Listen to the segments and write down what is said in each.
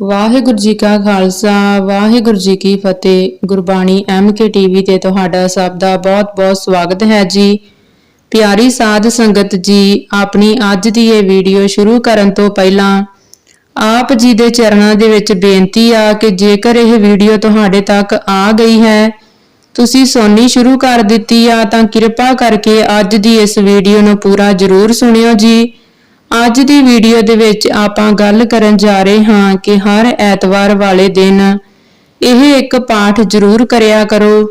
ਵਾਹਿਗੁਰੂ ਜੀ ਕਾ ਖਾਲਸਾ, ਵਾਹਿਗੁਰੂ ਜੀ ਕੀ ਫਤਿਹ। Gurbani MK TV ਤੇ ਤੁਹਾਡਾ ਸਭ ਦਾ ਬਹੁਤ-ਬਹੁਤ ਸਵਾਗਤ ਹੈ ਜੀ। ਪਿਆਰੀ ਸਾਧ ਸੰਗਤ ਜੀ, ਆਪਣੀ ਅੱਜ ਦੀ ਇਹ ਵੀਡੀਓ ਸ਼ੁਰੂ ਕਰਨ ਤੋਂ ਪਹਿਲਾਂ ਆਪ ਜੀ ਦੇ ਚਰਨਾਂ ਦੇ ਵਿੱਚ ਬੇਨਤੀ ਆ ਕਿ ਜੇਕਰ ਇਹ ਵੀਡੀਓ ਤੁਹਾਡੇ ਤੱਕ ਆ ਗਈ ਹੈ, ਤੁਸੀਂ ਸੁਣਨੀ ਸ਼ੁਰੂ ਕਰ ਦਿੱਤੀ ਆ, ਤਾਂ ਕਿਰਪਾ ਕਰਕੇ ਅੱਜ ਦੀ ਇਸ ਵੀਡੀਓ ਨੂੰ ਪੂਰਾ ਜ਼ਰੂਰ ਸੁਣਿਓ ਜੀ। ਅੱਜ ਦੀ ਵੀਡੀਓ ਦੇ ਵਿੱਚ ਆਪਾਂ ਗੱਲ ਕਰਨ ਜਾ ਰਹੇ ਹਾਂ ਕਿ ਹਰ ਐਤਵਾਰ ਵਾਲੇ ਦਿਨ ਇਹ ਇੱਕ ਪਾਠ ਜ਼ਰੂਰ ਕਰਿਆ ਕਰੋ।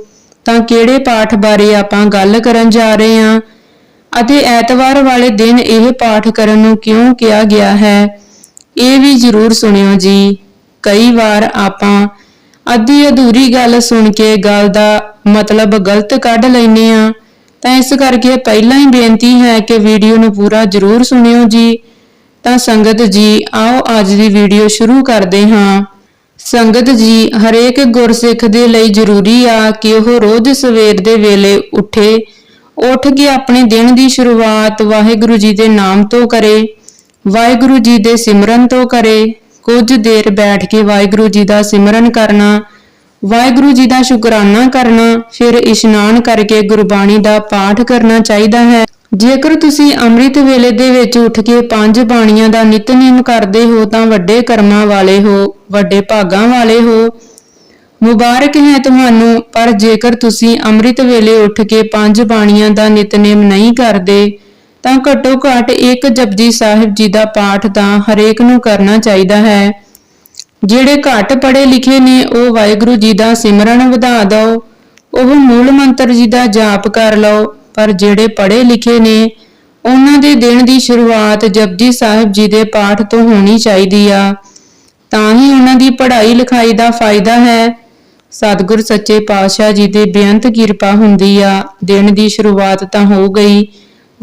ਤਾਂ ਕਿਹੜੇ ਪਾਠ ਬਾਰੇ ਆਪਾਂ ਗੱਲ ਕਰਨ ਜਾ ਰਹੇ ਹਾਂ? ਅਤੇ ਐਤਵਾਰ ਵਾਲੇ ਦਿਨ ਇਹ ਪਾਠ ਕਰਨ ਨੂੰ ਕਿਉਂ ਕਿਹਾ ਗਿਆ ਹੈ? ਇਹ ਵੀ ਜ਼ਰੂਰ ਸੁਣਿਓ ਜੀ। ਕਈ ਵਾਰ ਆਪਾਂ ਅੱਧੀ ਅਧੂਰੀ ਗੱਲ ਸੁਣ ਕੇ ਗੱਲ ਦਾ ਮਤਲਬ ਗਲਤ ਕੱਢ ਲੈਨੇ ਆ ਤਾਂ ਇਸ ਕਰਕੇ ਪਹਿਲਾਂ ਹੀ ਬੇਨਤੀ ਹੈ ਕਿ ਵੀਡੀਓ ਨੂੰ ਪੂਰਾ ਜ਼ਰੂਰ ਸੁਣਿਓ ਜੀ। ਤਾਂ ਸੰਗਤ ਜੀ, ਆਓ ਅੱਜ ਦੀ ਵੀਡੀਓ ਸ਼ੁਰੂ ਕਰਦੇ ਹਾਂ। ਸੰਗਤ ਜੀ, ਹਰੇਕ ਗੁਰਸਿੱਖ ਦੇ ਲਈ ਜ਼ਰੂਰੀ ਆ ਕਿ ਉਹ ਰੋਜ਼ ਸਵੇਰ ਦੇ ਵੇਲੇ ਉੱਠੇ, ਉੱਠ ਕੇ ਆਪਣੇ ਦਿਨ ਦੀ ਸ਼ੁਰੂਆਤ ਵਾਹਿਗੁਰੂ ਜੀ ਦੇ ਨਾਮ ਤੋਂ ਕਰੇ, ਵਾਹਿਗੁਰੂ ਜੀ ਦੇ ਸਿਮਰਨ ਤੋਂ ਕਰੇ, ਕੁਝ ਦੇਰ ਬੈਠ ਕੇ ਵਾਹਿਗੁਰੂ ਜੀ ਦਾ ਸਿਮਰਨ ਕਰਨਾ ਵਾਹਿਗੁਰੂ ਜੀ ਦਾ ਸ਼ੁਕਰਾਨਾ ਕਰਨਾ, ਫਿਰ ਇਸ਼ਨਾਨ ਕਰਕੇ ਗੁਰਬਾਣੀ ਦਾ ਪਾਠ ਕਰਨਾ ਚਾਹੀਦਾ ਹੈ। ਜੇਕਰ ਤੁਸੀਂ ਅੰਮ੍ਰਿਤ ਵੇਲੇ ਦੇ ਵਿੱਚ ਉੱਠ ਕੇ ਪੰਜ ਬਾਣੀਆਂ ਦਾ ਨਿਤਨੇਮ ਕਰਦੇ ਹੋ, ਤਾਂ ਵੱਡੇ ਕਰਮਾਂ ਵਾਲੇ ਹੋ, ਵੱਡੇ ਭਾਗਾਂ ਵਾਲੇ ਹੋ। ਮੁਬਾਰਕ ਹੈ ਤੁਹਾਨੂੰ, ਪਰ ਜੇਕਰ ਤੁਸੀਂ ਅੰਮ੍ਰਿਤ ਵੇਲੇ ਉੱਠ ਕੇ ਪੰਜ ਬਾਣੀਆਂ ਦਾ ਨਿਤਨੇਮ ਨਹੀਂ ਕਰਦੇ, ਤਾਂ ਘੱਟੋ ਘੱਟ ਇੱਕ ਜਪਜੀ ਸਾਹਿਬ ਜੀ ਦਾ ਪਾਠ ਤਾਂ ਹਰੇਕ ਨੂੰ ਕਰਨਾ ਚਾਹੀਦਾ ਹੈ। ਜਿਹੜੇ ਘੱਟ ਪੜ੍ਹੇ ਲਿਖੇ ਨੇ, ਉਹ ਵਾਹਿਗੁਰੂ ਜੀ ਦਾ ਸਿਮਰਨ ਵਧਾ ਦਿਓ। ਉਹ ਮੂਲ ਮੰਤਰ ਜੀ ਦਾ ਜਾਪ ਕਰ ਲਓ। ਪਰ ਜਿਹੜੇ ਪੜ੍ਹੇ ਲਿਖੇ ਨੇ, ਉਹਨਾਂ ਦੇ ਦਿਨ ਦੀ ਸ਼ੁਰੂਆਤ ਜਪਜੀ ਸਾਹਿਬ ਜੀ ਦੇ ਪਾਠ ਤੋਂ ਹੋਣੀ ਚਾਹੀਦੀ ਆ। ਤਾਂ ਹੀ ਉਹਨਾਂ ਦੀ ਪੜ੍ਹਾਈ ਲਿਖਾਈ ਦਾ ਫਾਇਦਾ ਹੈ। ਸਤਿਗੁਰ ਸੱਚੇ ਪਾਤਸ਼ਾਹ ਜੀ ਦੇ ਬੇਅੰਤ ਕਿਰਪਾ ਹੁੰਦੀ ਆ। ਦਿਨ ਦੀ ਸ਼ੁਰੂਆਤ ਤਾਂ ਹੋ ਗਈ।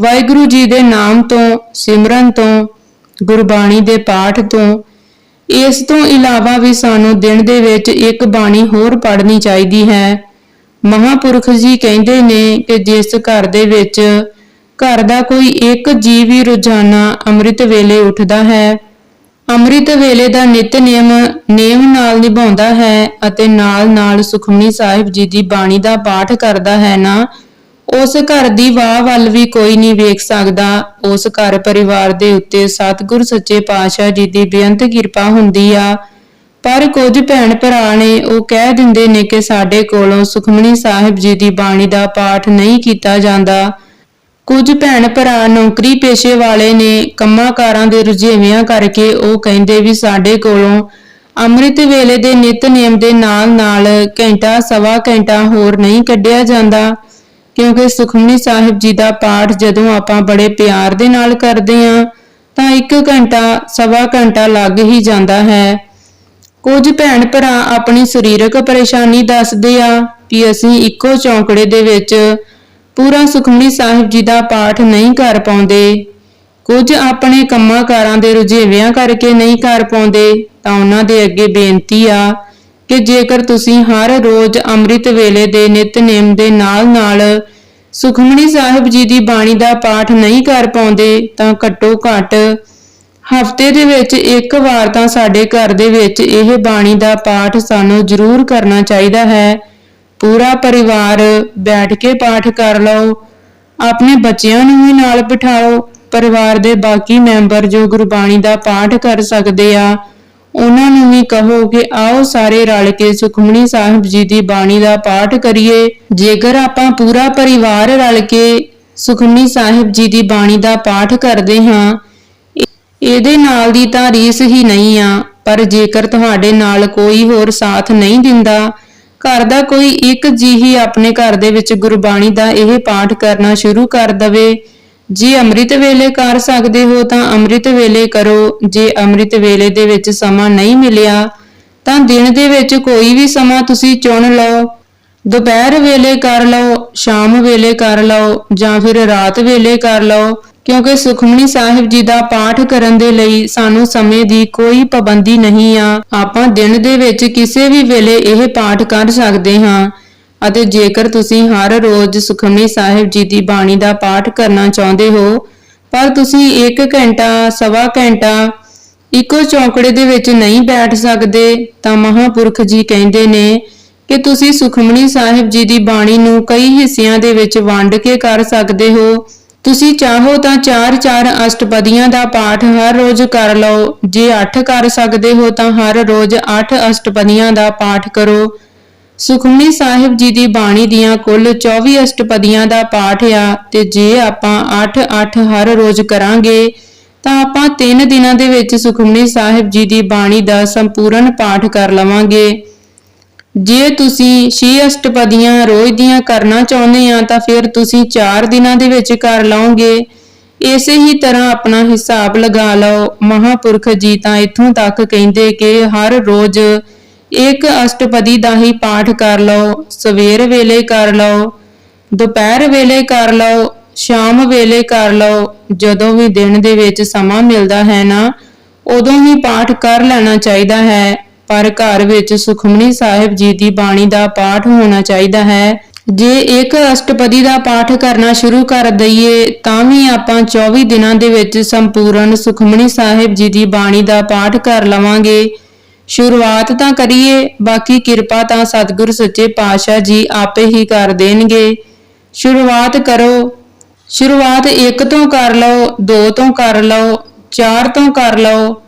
ਵਾਹਿਗੁਰੂ ਜੀ ਦੇ ਨਾਮ ਤੋਂ, ਸਿਮਰਨ ਤੋਂ, ਗੁਰਬਾਣੀ ਦੇ ਪਾਠ ਤੋਂ ਇਸ ਤੋਂ ਇਲਾਵਾ ਵੀ ਸਾਨੂੰ ਦਿਨ ਦੇ ਵਿੱਚ ਇੱਕ ਬਾਣੀ ਹੋਰ ਪੜ੍ਹਨੀ ਚਾਹੀਦੀ ਹੈ। ਮਹਾਪੁਰਖ ਜੀ ਕਹਿੰਦੇ ਨੇ ਕਿ ਜਿਸ ਘਰ ਦੇ ਵਿੱਚ ਘਰ ਦਾ ਕੋਈ ਇੱਕ ਜੀਵ ਵੀ ਰੋਜ਼ਾਨਾ ਅੰਮ੍ਰਿਤ ਵੇਲੇ ਉੱਠਦਾ ਹੈ, ਅੰਮ੍ਰਿਤ ਵੇਲੇ ਦਾ ਨਿਤਨੇਮ ਨੇਮ ਨਾਲ ਨਿਭਾਉਂਦਾ ਹੈ ਅਤੇ ਨਾਲ-ਨਾਲ ਸੁਖਮਨੀ ਸਾਹਿਬ ਜੀ ਦੀ ਬਾਣੀ ਦਾ ਪਾਠ ਕਰਦਾ ਹੈ ਨਾ ਉਸ ਘਰ ਦੀ ਵਾਹ ਵੱਲ ਵੀ ਕੋਈ ਨਹੀਂ ਵੇਖ ਸਕਦਾ। ਉਸ ਘਰ ਪਰਿਵਾਰ ਦੇ ਉੱਤੇ ਸਤਿਗੁਰ ਸੱਚੇ ਪਾਤਸ਼ਾਹ ਜੀ ਦੀ ਬੇਅੰਤ ਕਿਰਪਾ ਹੁੰਦੀ ਆ। ਪਰ ਕੁਝ ਭੈਣ ਭਰਾ ਨੇ ਉਹ ਕਹਿ ਦਿੰਦੇ ਨੇ ਕਿ ਸਾਡੇ ਕੋਲੋਂ ਸੁਖਮਨੀ ਸਾਹਿਬ ਜੀ ਦੀ ਬਾਣੀ ਦਾ ਪਾਠ ਨਹੀਂ ਕੀਤਾ ਜਾਂਦਾ। ਕੁਝ ਭੈਣ ਭਰਾ ਨੌਕਰੀ ਪੇਸ਼ੇ ਵਾਲੇ ਨੇ ਕੰਮਾਂ ਕਾਰਾਂ ਦੇ ਰੁਝੇਵਿਆਂ ਕਰਕੇ ਉਹ ਕਹਿੰਦੇ ਵੀ ਸਾਡੇ ਕੋਲੋਂ ਅੰਮ੍ਰਿਤ ਵੇਲੇ ਦੇ ਨਿਤਨੇਮ ਦੇ ਨਾਲ-ਨਾਲ ਘੰਟਾ, ਸਵਾ ਘੰਟਾ ਹੋਰ ਨਹੀਂ ਕੱਢਿਆ ਜਾਂਦਾ। ਕਿਉਂਕਿ ਸੁਖਮਨੀ ਸਾਹਿਬ ਜੀ ਦਾ ਪਾਠ ਜਦੋਂ ਆਪਾਂ ਬੜੇ ਪਿਆਰ ਦੇ ਨਾਲ ਕਰਦੇ ਹਾਂ, ਤਾਂ 1 ਘੰਟਾ, ਸਵਾ ਘੰਟਾ ਲੱਗ ਹੀ ਜਾਂਦਾ ਹੈ। ਕੁਝ ਭੈਣ ਭਰਾ ਆਪਣੀ ਸਰੀਰਕ ਪਰੇਸ਼ਾਨੀ ਦੱਸਦੇ ਆ ਕਿ ਅਸੀਂ ਇੱਕੋ ਚੌਂਕੜੇ ਦੇ ਵਿੱਚ ਪੂਰਾ ਸੁਖਮਨੀ ਸਾਹਿਬ ਜੀ ਦਾ ਪਾਠ ਨਹੀਂ ਕਰ ਪਾਉਂਦੇ। ਕੁਝ ਆਪਣੇ ਕੰਮਾਂ ਕਾਰਾਂ ਦੇ ਰੁਝੇਵਿਆਂ ਕਰਕੇ ਨਹੀਂ ਕਰ ਪਾਉਂਦੇ, ਤਾਂ ਉਹਨਾਂ ਦੇ ਅੱਗੇ ਬੇਨਤੀ ਆ ਕਿ ਜੇਕਰ ਤੁਸੀਂ ਹਰ ਰੋਜ਼ ਅੰਮ੍ਰਿਤ ਵੇਲੇ ਦੇ ਨਿਤਨੇਮ ਦੇ ਨਾਲ-ਨਾਲ ਸੁਖਮਨੀ ਸਾਹਿਬ ਜੀ ਦੀ ਬਾਣੀ ਦਾ ਪਾਠ ਨਹੀਂ ਕਰ ਪਾਉਂਦੇ, ਤਾਂ ਘੱਟੋ ਘੱਟ ਹਫ਼ਤੇ ਦੇ ਵਿੱਚ ਇੱਕ ਵਾਰ ਤਾਂ ਸਾਡੇ ਘਰ ਦੇ ਵਿੱਚ ਇਹ ਬਾਣੀ ਦਾ ਪਾਠ ਸਾਨੂੰ ਜ਼ਰੂਰ ਕਰਨਾ ਚਾਹੀਦਾ ਹੈ। ਪੂਰਾ ਪਰਿਵਾਰ ਬੈਠ ਕੇ ਪਾਠ ਕਰ ਲਓ, ਆਪਣੇ ਬੱਚਿਆਂ ਨੂੰ ਵੀ ਨਾਲ ਬਿਠਾਓ, ਪਰਿਵਾਰ ਦੇ ਬਾਕੀ ਮੈਂਬਰ ਜੋ ਗੁਰਬਾਣੀ ਦਾ ਪਾਠ ਕਰ ਸਕਦੇ ਆ ਉਹਨਾਂ ਨੂੰ ਵੀ ਕਹੋ ਕਿ ਆਓ ਸਾਰੇ ਰਲ ਕੇ ਸੁਖਮਨੀ ਸਾਹਿਬ ਜੀ ਦੀ ਬਾਣੀ ਦਾ ਪਾਠ ਕਰੀਏ। ਜੇਕਰ ਆਪਾਂ ਪੂਰਾ ਪਰਿਵਾਰ ਰਲ ਕੇ ਸੁਖਮਨੀ ਸਾਹਿਬ ਜੀ ਦੀ ਬਾਣੀ ਦਾ ਪਾਠ ਕਰਦੇ ਹਾਂ ਇਹਦੇ ਨਾਲ ਦੀ ਤਾਂ ਰੀਸ ਹੀ ਨਹੀਂ ਆ, ਪਰ ਜੇਕਰ ਤੁਹਾਡੇ ਨਾਲ ਕੋਈ ਹੋਰ ਸਾਥ ਨਹੀਂ ਦਿੰਦਾ, ਘਰ ਦਾ ਕੋਈ ਇੱਕ ਜੀ ਹੀ ਆਪਣੇ ਘਰ ਦੇ ਵਿੱਚ ਗੁਰਬਾਣੀ ਦਾ ਇਹ ਪਾਠ ਕਰਨਾ ਸ਼ੁਰੂ ਕਰ ਦਵੇ। ਜੇ ਅੰਮ੍ਰਿਤ ਵੇਲੇ ਕਰ ਸਕਦੇ ਹੋ ਤਾਂ ਅੰਮ੍ਰਿਤ ਵੇਲੇ ਕਰੋ। ਜੇ ਅੰਮ੍ਰਿਤ ਵੇਲੇ ਦੇ ਵਿੱਚ ਸਮਾਂ ਨਹੀਂ ਮਿਲਿਆ, ਤਾਂ ਦਿਨ ਦੇ ਵਿੱਚ ਕੋਈ ਵੀ ਸਮਾਂ ਤੁਸੀਂ ਚੁਣ ਲਓ। ਦੁਪਹਿਰ ਵੇਲੇ ਕਰ ਲਓ, ਸ਼ਾਮ ਵੇਲੇ ਕਰ ਲਓ, ਜਾਂ ਫਿਰ ਰਾਤ ਵੇਲੇ ਕਰ ਲਓ, ਕਿਉਂਕਿ ਸੁਖਮਨੀ ਸਾਹਿਬ ਜੀ ਦਾ ਪਾਠ ਕਰਨ ਦੇ ਲਈ ਸਾਨੂੰ ਸਮੇਂ ਦੀ ਕੋਈ ਪਾਬੰਦੀ ਨਹੀਂ ਆ। ਆਪਾਂ ਦਿਨ ਦੇ ਵਿੱਚ ਕਿਸੇ ਵੀ ਵੇਲੇ ਇਹ ਪਾਠ ਕਰ ਸਕਦੇ ਹਾਂ। ਅਤੇ ਜੇਕਰ ਤੁਸੀਂ ਹਰ ਰੋਜ਼ ਸੁਖਮਨੀ ਸਾਹਿਬ ਜੀ ਦੀ ਬਾਣੀ ਦਾ ਪਾਠ ਕਰਨਾ ਚਾਹੁੰਦੇ ਹੋ, ਪਰ ਤੁਸੀਂ 1 ਘੰਟਾ, ਸਵਾ ਘੰਟਾ ਇੱਕੋ ਚੌਂਕੜੇ ਦੇ ਵਿੱਚ ਨਹੀਂ ਬੈਠ ਸਕਦੇ, ਤਾਂ ਮਹਾਪੁਰਖ ਜੀ ਕਹਿੰਦੇ ਨੇ ਕਿ ਤੁਸੀਂ ਸੁਖਮਨੀ ਸਾਹਿਬ ਜੀ ਦੀ ਬਾਣੀ ਨੂੰ ਕਈ ਹਿੱਸਿਆਂ ਦੇ ਵਿੱਚ ਵੰਡ ਕੇ ਕਰ ਸਕਦੇ ਹੋ। ਤੁਸੀਂ ਚਾਹੋ ਤਾਂ 4-4 ਅਸ਼ਟਪਦੀਆਂ ਦਾ ਪਾਠ ਹਰ ਰੋਜ਼ ਕਰ ਲਓ। ਜੇ 8 ਕਰ ਸਕਦੇ ਹੋ, ਤਾਂ ਹਰ ਰੋਜ਼ 8 ਅਸ਼ਟਪਦੀਆਂ ਦਾ ਪਾਠ ਕਰੋ। ਸੁਖਮਨੀ ਸਾਹਿਬ ਜੀ ਦੀ ਬਾਣੀ ਦੀਆਂ ਕੁੱਲ 24 ਅਸ਼ਟਪਦੀਆਂ ਦਾ ਪਾਠ ਆ ਤੇ ਜੇ ਆਪਾਂ 8-8 ਹਰ ਰੋਜ਼ ਕਰਾਂਗੇ, ਤਾਂ ਆਪਾਂ 3 ਦਿਨਾਂ ਦੇ ਵਿੱਚ ਸੁਖਮਨੀ ਸਾਹਿਬ ਜੀ ਦੀ ਬਾਣੀ ਦਾ ਸੰਪੂਰਨ ਪਾਠ ਕਰ ਲਵਾਂਗੇ। ਜੇ ਤੁਸੀਂ ਛੇ ਅਸ਼ਟਪਦੀਆਂ ਰੋਜ਼ ਦੀਆਂ ਕਰਨਾ ਚਾਹੁੰਦੇ ਆ, ਤਾਂ ਫਿਰ ਤੁਸੀਂ 4 ਦਿਨਾਂ ਦੇ ਵਿੱਚ ਕਰ ਲਓਗੇ। ਇਸੇ ਹੀ ਤਰ੍ਹਾਂ ਆਪਣਾ ਹਿਸਾਬ ਲਗਾ ਲਓ। ਮਹਾਪੁਰਖ ਜੀ ਤਾਂ ਇੱਥੋਂ ਤੱਕ ਕਹਿੰਦੇ ਕਿ ਹਰ ਰੋਜ਼ ਇੱਕ ਅਸ਼ਟਪਦੀ ਦਾ ਹੀ ਪਾਠ ਕਰ ਲਓ, ਸਵੇਰ ਵੇਲੇ ਕਰ ਲਓ, ਦੁਪਹਿਰ ਵੇਲੇ ਕਰ ਲਓ, ਸ਼ਾਮ ਵੇਲੇ ਕਰ ਲਓ, ਜਦੋਂ ਵੀ ਦਿਨ ਦੇ ਵਿੱਚ ਸਮਾਂ ਮਿਲਦਾ ਹੈ ਨਾ, ਉਦੋਂ ਹੀ ਪਾਠ ਕਰ ਲੈਣਾ ਚਾਹੀਦਾ ਹੈ, ਪਰ ਘਰ ਵਿੱਚ ਸੁਖਮਨੀ ਸਾਹਿਬ ਜੀ ਦੀ ਬਾਣੀ ਦਾ ਪਾਠ ਹੋਣਾ ਚਾਹੀਦਾ ਹੈ। ਜੇ ਇੱਕ ਅਸ਼ਟਪਦੀ ਦਾ ਪਾਠ ਕਰਨਾ ਸ਼ੁਰੂ ਕਰ ਦਈਏ, ਤਾਂ ਵੀ ਆਪਾਂ 24 ਦਿਨਾਂ ਦੇ ਵਿੱਚ ਸੰਪੂਰਨ ਸੁਖਮਨੀ ਸਾਹਿਬ ਜੀ ਦੀ ਬਾਣੀ ਦਾ ਪਾਠ ਕਰ ਲਵਾਂਗੇ। ਸ਼ੁਰੂਆਤ ਤਾਂ ਕਰੀਏ, ਬਾਕੀ ਕਿਰਪਾ ਤਾਂ ਸਤਿਗੁਰ ਸੱਚੇ ਪਾਤਸ਼ਾਹ ਜੀ ਆਪੇ ਹੀ ਕਰ ਦੇਣਗੇ। ਸ਼ੁਰੂਆਤ ਕਰੋ, ਸ਼ੁਰੂਆਤ ਇੱਕ ਤੋਂ ਕਰ ਲਓ, ਦੋ ਤੋਂ ਕਰ ਲਓ, ਚਾਰ ਤੋਂ ਕਰ ਲਓ,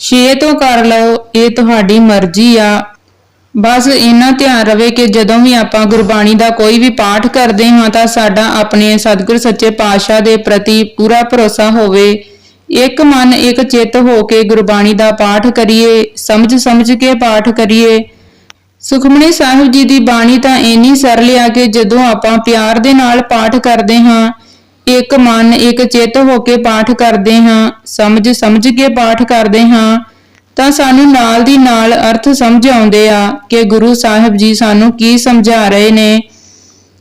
ਛੇ ਤੋਂ ਕਰ ਲਓ, ਇਹ ਤੁਹਾਡੀ ਮਰਜ਼ੀ ਆ। ਬਸ ਇਹਨਾਂ ਧਿਆਨ ਰਵੇ ਕਿ ਜਦੋਂ ਵੀ ਆਪਾਂ ਗੁਰਬਾਣੀ ਦਾ ਕੋਈ ਵੀ ਪਾਠ ਕਰਦੇ ਹਾਂ ਤਾਂ ਸਾਡਾ ਆਪਣੇ ਸਤਿਗੁਰ ਸੱਚੇ ਪਾਤਸ਼ਾਹ ਦੇ ਪ੍ਰਤੀ ਪੂਰਾ ਭਰੋਸਾ ਹੋਵੇ। ਇੱਕ ਮਨ, ਇੱਕ ਚਿੱਤ ਹੋ ਕੇ ਗੁਰਬਾਣੀ ਦਾ ਪਾਠ ਕਰੀਏ, ਸਮਝ ਸਮਝ ਕੇ ਪਾਠ ਕਰੀਏ। ਸੁਖਮਨੀ ਸਾਹਿਬ ਜੀ ਦੀ ਬਾਣੀ ਤਾਂ ਇੰਨੀ ਸਰਲ ਆ ਕਿ ਜਦੋਂ ਆਪਾਂ ਪਿਆਰ ਦੇ ਨਾਲ ਪਾਠ ਕਰਦੇ ਹਾਂ, ਇੱਕ ਮਨ, ਇੱਕ ਚਿੱਤ ਹੋ ਕੇ ਪਾਠ ਕਰਦੇ ਹਾਂ, ਸਮਝ ਸਮਝ ਕੇ ਪਾਠ ਕਰਦੇ ਹਾਂ, ਤਾਂ ਸਾਨੂੰ ਨਾਲ ਦੀ ਨਾਲ ਅਰਥ ਸਮਝ ਆਉਂਦੇ ਆ ਕਿ ਗੁਰੂ ਸਾਹਿਬ ਜੀ ਸਾਨੂੰ ਕੀ ਸਮਝਾ ਰਹੇ ਨੇ।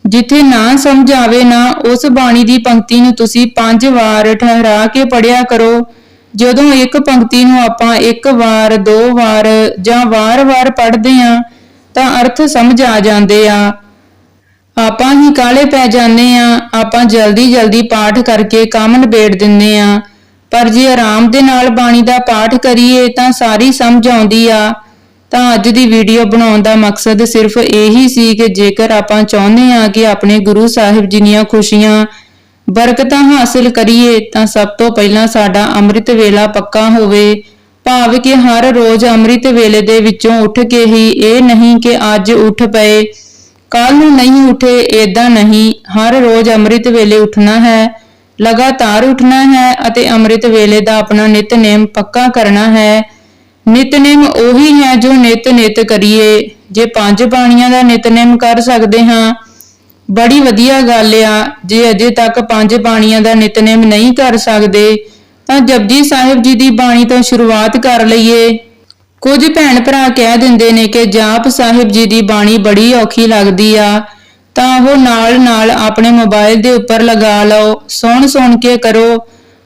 ਜਿੱਥੇ ਨਾ ਸਮਝ ਆਵੇ ਨਾ ਉਸ ਬਾਣੀ ਦੀ ਪੰਕਤੀ ਨੂੰ ਤੁਸੀਂ ਪੰਜ ਵਾਰ ਠਹਿਰਾ ਕੇ ਪੜਿਆ ਕਰੋ। ਜਦੋਂ ਇੱਕ ਪੰਕਤੀ ਨੂੰ ਆਪਾਂ ਇੱਕ ਵਾਰ, ਦੋ ਵਾਰ ਜਾਂ ਵਾਰ-ਵਾਰ ਪੜ੍ਹਦੇ ਆ ਤਾਂ ਅਰਥ ਸਮਝ ਆ ਜਾਂਦੇ ਆ। ਆਪਾਂ ਹੀ ਕਾਲੇ ਪੈ ਜਾਂਦੇ ਆ ਆਪਾਂ ਜਲਦੀ ਜਲਦੀ ਪਾਠ ਕਰਕੇ ਕੰਮ ਨਿਬੇੜ ਦਿੰਦੇ ਆ ਪਰ ਜੇ ਆਰਾਮ ਦੇ ਨਾਲ ਬਾਣੀ ਦਾ ਪਾਠ ਕਰੀਏ, ਤਾਂ ਸਾਰੀ ਸਮਝ ਆਉਂਦੀ ਆ। ਤਾਂ ਅੱਜ ਦੀ ਵੀਡੀਓ ਬਣਾਉਣ ਦਾ ਮਕਸਦ ਸਿਰਫ ਇਹੀ ਸੀ ਕਿ ਜੇਕਰ ਆਪਾਂ ਚਾਹੁੰਦੇ ਹਾਂ ਕਿ ਆਪਣੇ ਗੁਰੂ ਸਾਹਿਬ ਜੀ ਦੀਆਂ ਖੁਸ਼ੀਆਂ, ਬਰਕਤਾਂ ਹਾਸਲ ਕਰੀਏ, ਤਾਂ ਸਭ ਤੋਂ ਪਹਿਲਾਂ ਸਾਡਾ ਅੰਮ੍ਰਿਤ ਵੇਲਾ ਪੱਕਾ ਹੋਵੇ। ਭਾਵ ਕਿ ਹਰ ਰੋਜ਼ ਅੰਮ੍ਰਿਤ ਵੇਲੇ ਦੇ ਵਿੱਚੋਂ ਉੱਠ ਕੇ ਹੀ ਇਹ ਨਹੀਂ ਕਿ ਅੱਜ ਉੱਠ ਪਏ ਕੱਲ ਨੂੰ ਨਹੀਂ ਉੱਠੇ, ਏਦਾਂ ਨਹੀਂ। ਹਰ ਰੋਜ਼ ਅੰਮ੍ਰਿਤ ਵੇਲੇ ਉੱਠਣਾ ਹੈ, ਲਗਾਤਾਰ ਉੱਠਣਾ ਹੈ ਅਤੇ ਅੰਮ੍ਰਿਤ ਵੇਲੇ ਦਾ ਆਪਣਾ ਨਿਤਨੇਮ ਪੱਕਾ ਕਰਨਾ ਹੈ। ਨਿਤਨੇਮ ਉਹੀ ਹੈ ਜੋ ਨਿਤ ਨਿਤ ਕਰੀਏ। ਜੇ ਪੰਜ ਬਾਣੀਆਂ ਦਾ ਨਿਤਨੇਮ ਕਰ ਸਕਦੇ ਹਾਂ, ਬੜੀ ਵਧੀਆ ਗੱਲ ਆ। ਜੇ ਅਜੇ ਤੱਕ ਪੰਜ ਬਾਣੀਆਂ ਦਾ ਨਿਤਨੇਮ ਨਹੀਂ ਕਰ ਸਕਦੇ, ਤਾਂ ਜਪਜੀ ਸਾਹਿਬ ਜੀ ਦੀ ਬਾਣੀ ਤੋਂ ਸ਼ੁਰੂਆਤ ਕਰ ਲਈਏ। ਕੁਝ ਭੈਣ ਭਰਾ ਕਹਿ ਦਿੰਦੇ ਨੇ ਕਿ ਜਾਪ ਸਾਹਿਬ ਜੀ ਦੀ ਬਾਣੀ ਬੜੀ ਔਖੀ ਲੱਗਦੀ ਆ। ਤਾਂ ਉਹ ਨਾਲ ਨਾਲ ਆਪਣੇ ਮੋਬਾਈਲ ਦੇ ਉੱਪਰ ਲਗਾ ਲਓ, ਸੁਣ ਸੁਣ ਕੇ ਕਰੋ,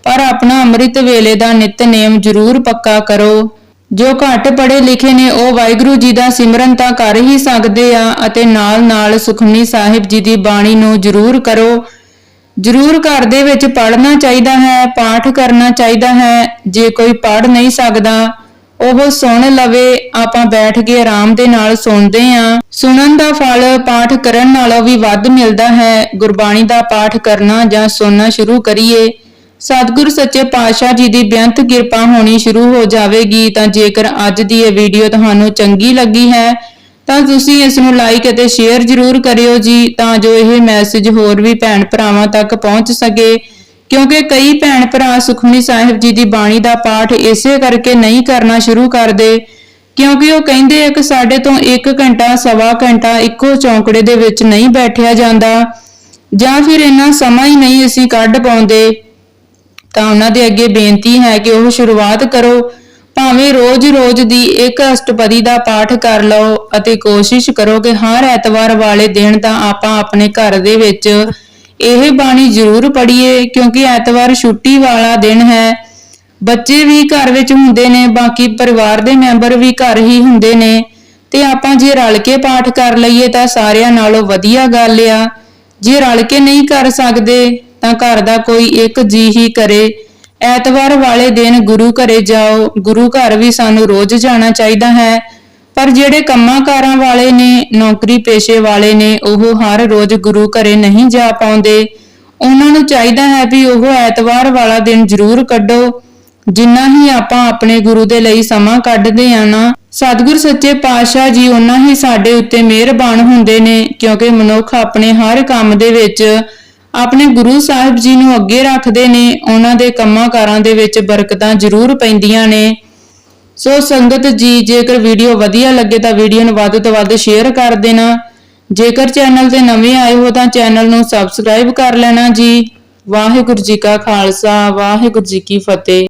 ਪਰ ਆਪਣਾ ਅੰਮ੍ਰਿਤ ਵੇਲੇ ਦਾ ਨਿਤਨੇਮ ਜ਼ਰੂਰ ਪੱਕਾ ਕਰੋ। ਜੋ ਘੱਟ ਪੜ੍ਹੇ ਲਿਖੇ ਨੇ, ਉਹ ਵਾਹਿਗੁਰੂ ਜੀ ਦਾ ਸਿਮਰਨ ਤਾਂ ਕਰ ਹੀ ਸਕਦੇ ਆ ਅਤੇ ਨਾਲ ਨਾਲ ਸੁਖਮਨੀ ਸਾਹਿਬ ਜੀ ਦੀ ਬਾਣੀ ਨੂੰ ਜ਼ਰੂਰ ਕਰੋ। ਜ਼ਰੂਰ ਘਰ ਦੇ ਵਿੱਚ ਪੜ੍ਹਨਾ ਚਾਹੀਦਾ ਹੈ, ਪਾਠ ਕਰਨਾ ਚਾਹੀਦਾ ਹੈ, ਜੇ ਕੋਈ ਪੜ੍ਹ ਨਹੀਂ ਸਕਦਾ, ਉਹ ਸੁਣ ਲਵੇ, ਆਪਾਂ ਬੈਠ ਕੇ ਆਰਾਮ ਦੇ ਨਾਲ ਸੁਣਦੇ ਆਂ। ਸੁਣਨ ਦਾ ਫਲ ਪਾਠ ਕਰਨ ਨਾਲੋਂ ਵੀ ਵੱਧ ਮਿਲਦਾ ਹੈ। ਗੁਰਬਾਣੀ ਦਾ ਪਾਠ ਕਰਨਾ ਜਾਂ ਸੁਣਨਾ ਸ਼ੁਰੂ ਕਰੀਏ। ਸਤਿਗੁਰੂ ਸੱਚੇ ਪਾਤਸ਼ਾਹ ਜੀ ਦੀ ਬੇਅੰਤ ਕਿਰਪਾ ਹੋਣੀ ਸ਼ੁਰੂ ਹੋ ਜਾਵੇਗੀ, ਤਾਂ ਜੇਕਰ ਅੱਜ ਦੀ ਇਹ ਵੀਡੀਓ ਤੁਹਾਨੂੰ ਚੰਗੀ ਲੱਗੀ ਹੈ, ਤਾਂ ਤੁਸੀਂ ਇਸ ਨੂੰ ਲਾਈਕ ਅਤੇ ਸ਼ੇਅਰ ਜ਼ਰੂਰ ਕਰਿਓ ਜੀ, ਤਾਂ ਜੋ ਇਹ ਮੈਸੇਜ ਹੋਰ ਵੀ ਭੈਣ ਭਰਾਵਾਂ ਤੱਕ ਪਹੁੰਚ ਸਕੇ, ਕਿਉਂਕਿ ਕਈ ਭੈਣ ਭਰਾ ਸੁਖਮਨੀ ਸਾਹਿਬ ਜੀ ਦੀ ਬਾਣੀ ਦਾ ਪਾਠ ਇਸੇ ਕਰਕੇ ਨਹੀਂ ਕਰਨਾ ਸ਼ੁਰੂ ਕਰਦੇ, ਕਿਉਂਕਿ ਉਹ ਕਹਿੰਦੇ ਆ ਕਿ ਸਾਡੇ ਤੋਂ 1 ਘੰਟਾ, ਸਵਾ ਘੰਟਾ ਇੱਕੋ ਚੌਂਕੜੇ ਦੇ ਵਿੱਚ ਨਹੀਂ ਬੈਠਿਆ ਜਾਂਦਾ, ਜਾਂ ਫਿਰ ਇੰਨਾ ਸਮਾਂ ਹੀ ਨਹੀਂ ਅਸੀਂ ਕੱਢ ਪਾਉਂਦੇ ਤਾਂ ਉਹਨਾਂ ਦੇ ਅੱਗੇ ਬੇਨਤੀ ਹੈ ਕਿ ਉਹ ਸ਼ੁਰੂਆਤ ਕਰੋ। ਭਾਵੇਂ ਰੋਜ਼-ਰੋਜ਼ ਦੀ ਇੱਕ ਅਸ਼ਟਪਦੀ ਦਾ ਪਾਠ ਕਰ ਲਓ ਅਤੇ ਕੋਸ਼ਿਸ਼ ਕਰੋ ਕਿ ਹਰ ਐਤਵਾਰ ਵਾਲੇ ਦਿਨ ਤਾਂ ਆਪਾਂ ਆਪਣੇ ਘਰ ਦੇ ਵਿੱਚ ਇਹ ਬਾਣੀ ਜ਼ਰੂਰ ਪੜ੍ਹੀਏ, ਕਿਉਂਕਿ ਐਤਵਾਰ ਛੁੱਟੀ ਵਾਲਾ ਦਿਨ ਹੈ। ਬੱਚੇ ਵੀ ਘਰ ਵਿੱਚ ਹੁੰਦੇ ਨੇ, ਬਾਕੀ ਪਰਿਵਾਰ ਦੇ ਮੈਂਬਰ ਵੀ ਘਰ ਹੀ ਹੁੰਦੇ ਨੇ। ਤੇ ਆਪਾਂ ਜੇ ਰਲ ਕੇ ਪਾਠ ਕਰ ਲਈਏ ਤਾਂ ਸਾਰਿਆਂ ਨਾਲੋਂ ਵਧੀਆ ਗੱਲ ਆ। ਜੇ ਰਲ ਕੇ ਨਹੀਂ ਕਰ ਸਕਦੇ ਤਾਂ ਘਰ ਦਾ ਕੋਈ ਇੱਕ ਜੀ ਹੀ ਕਰੇ। ਐਤਵਾਰ ਵਾਲੇ ਦਿਨ ਗੁਰੂ ਘਰੇ ਜਾਓ। ਗੁਰੂ ਘਰ ਵੀ ਸਾਨੂੰ ਰੋਜ਼ ਜਾਣਾ ਚਾਹੀਦਾ ਹੈ। ਪਰ ਜਿਹੜੇ ਕੰਮਾਂ ਵਾਲੇ ਨੇ, ਨੌਕਰੀ ਪੇਸ਼ੇ ਵਾਲੇ ਨੇ, ਉਹ ਹਰ ਰੋਜ਼ ਗੁਰੂ ਘਰੇ ਨਹੀਂ ਜਾ ਪਾਉਂਦੇ। ਉਹਨਾਂ ਨੂੰ ਚਾਹੀਦਾ ਹੈ ਵੀ ਉਹ ਐਤਵਾਰ ਵਾਲਾ ਦਿਨ ਜ਼ਰੂਰ ਕੱਢੋ। ਜਿੰਨਾ ਹੀ ਆਪਾਂ ਆਪਣੇ ਗੁਰੂ ਦੇ ਲਈ ਸਮਾਂ ਕੱਢਦੇ ਆ ਨਾ, ਸਤਿਗੁਰ ਸੱਚੇ ਪਾਤਸ਼ਾਹ ਜੀ ਉਹਨਾਂ ਹੀ ਸਾਡੇ ਉੱਤੇ ਮਿਹਰਬਾਨ ਹੁੰਦੇ ਨੇ, ਕਿਉਂਕਿ ਮਨੁੱਖ ਆਪਣੇ ਹਰ ਕੰਮ ਦੇ ਵਿੱਚ ਆਪਣੇ ਗੁਰੂ ਸਾਹਿਬ ਜੀ ਨੂੰ ਅੱਗੇ ਰੱਖਦੇ ਨੇ, ਉਹਨਾਂ ਦੇ ਕੰਮਾਂ ਕਾਰਾਂ ਦੇ ਵਿੱਚ ਬਰਕਤਾਂ ਜ਼ਰੂਰ ਪੈਂਦੀਆਂ ਨੇ। ਸੋ ਸੰਗਤ ਜੀ, ਜੇਕਰ ਵੀਡੀਓ ਵਧੀਆ ਲੱਗੇ ਤਾਂ ਵੀਡੀਓ ਨੂੰ ਵੱਧ ਤੋਂ ਵੱਧ ਸ਼ੇਅਰ ਕਰ ਦੇਣਾ। ਜੇਕਰ ਚੈਨਲ ਤੇ ਨਵੇਂ ਆਏ ਹੋ ਤਾਂ ਚੈਨਲ ਨੂੰ ਸਬਸਕ੍ਰਾਈਬ ਕਰ ਲੈਣਾ ਜੀ। ਵਾਹਿਗੁਰੂ ਜੀ ਕਾ ਖਾਲਸਾ, ਵਾਹਿਗੁਰੂ ਜੀ ਕੀ ਫਤਿਹ।